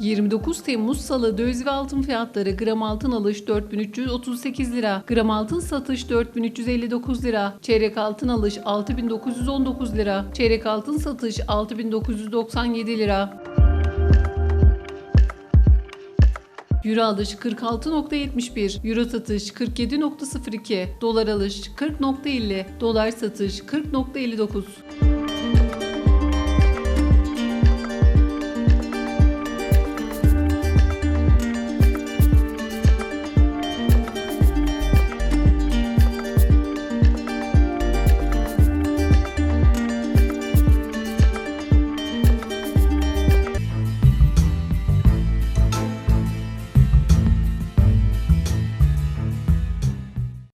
29 Temmuz Salı döviz ve altın fiyatları. Gram altın alış 4338 lira, gram altın satış 4359 lira, çeyrek altın alış 6919 lira, çeyrek altın satış 6997 lira. Euro alış 46.71, Euro satış 47.02, Dolar alış 40.50, Dolar satış 40.59.